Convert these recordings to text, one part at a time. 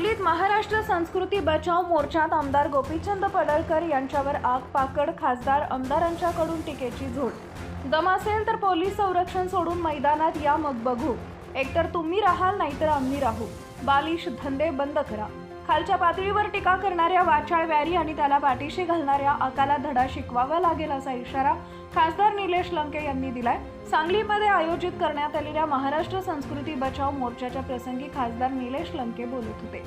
महाराष्ट्र संस्कृती बचाव मोर्चात आमदार गोपीचंद पडळकर यांच्यावर आग पाकड खासदार आमदारांच्याकडून टीकेची झोड. दम असेल तर पोलीस संरक्षण सोडून मैदानात या मग बघू. एकतर तुम्ही राहाल नाहीतर आम्ही राहू. बालिश धंदे बंद करा. खालच्या पातळीवर टीका करणाऱ्या वाचाळ व्यारी आणि त्याला पाठीशी घालणाऱ्या आकाला धडा शिकवावा लागेल असा इशारा खासदार निलेश लंके यांनी दिलाय. सांगलीमध्ये आयोजित करण्यात आलेल्या महाराष्ट्र संस्कृती बचाव मोर्चाच्या प्रसंगी खासदार निलेश लंके बोलत होते.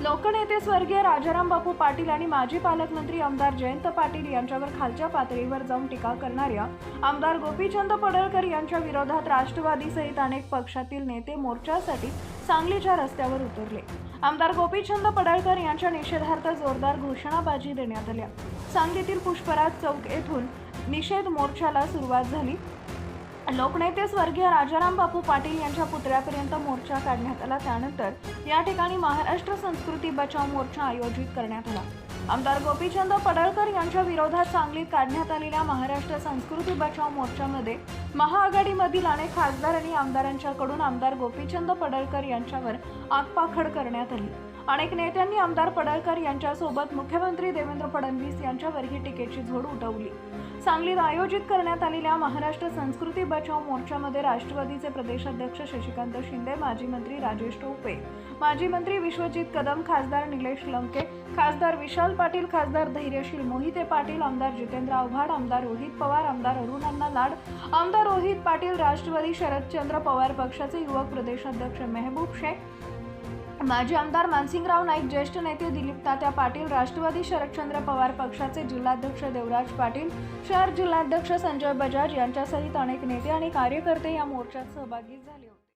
लोकनेते स्वर्गीय राजाराम बापू पाटील आणि माजी पालकमंत्री आमदार जयंत पाटील यांच्यावर खालच्या पातळीवर जाऊन टीका करणाऱ्या आमदार गोपीचंद पडळकर यांच्या विरोधात राष्ट्रवादीसहित अनेक पक्षातील नेते मोर्चासाठी सांगलीच्या रस्त्यावर उतरले. आमदार गोपीचंद पडळकर यांच्या निषेधार्थ जोरदार घोषणाबाजी देण्यात आल्या. सांगलीतील पुष्पराज चौक येथून निषेध मोर्चाला सुरुवात झाली. लोकनेते स्वर्गीय राजाराम बापू पाटील यांच्या पुतळ्यापर्यंत मोर्चा काढण्यात आला. त्यानंतर या ठिकाणी महाराष्ट्र संस्कृती बचाव मोर्चा आयोजित करण्यात आला. आमदार गोपीचंद पडळकर यांच्या विरोधात सांगलीत काढण्यात आलेल्या महाराष्ट्र संस्कृती बचाव मोर्चामध्ये महाआघाडीमधील अनेक खासदार आणि आमदारांच्याकडून आमदार गोपीचंद पडळकर यांच्यावर आगपाखड करण्यात आली. अनेक नेत्यांनी आमदार पडळकर यांच्यासोबत मुख्यमंत्री देवेंद्र फडणवीस यांच्यावरही टीकेची झोड उठवली. सांगलीत आयोजित करण्यात आलेल्या महाराष्ट्र संस्कृती बचाव मोर्चामध्ये राष्ट्रवादीचे प्रदेशाध्यक्ष शशिकांत शिंदे माजी मंत्री राजेश टोपे माजी मंत्री विश्वजित कदम खासदार निलेश लंके खासदार विशाल पाटील खासदार धैर्यशील मोहिते पाटील आमदार जितेंद्र आव्हाड आमदार रोहित पवार आमदार अरुणांना लाड आमदार रोहित पाटील राष्ट्रवादी शरदचंद्र पवार पक्षाचे युवक प्रदेशाध्यक्ष मेहबूब शेख माजी आमदार मानसिंगराव नाईक ज्येष्ठ नेते दिलीप तात्या पाटील राष्ट्रवादी शरदचंद्र पवार पक्षाचे जिल्हाध्यक्ष देवराज पाटील शहर जिल्हाध्यक्ष संजय बजाज यांच्यासहित अनेक नेते आणि कार्यकर्ते या मोर्चात सहभागी झाले होते.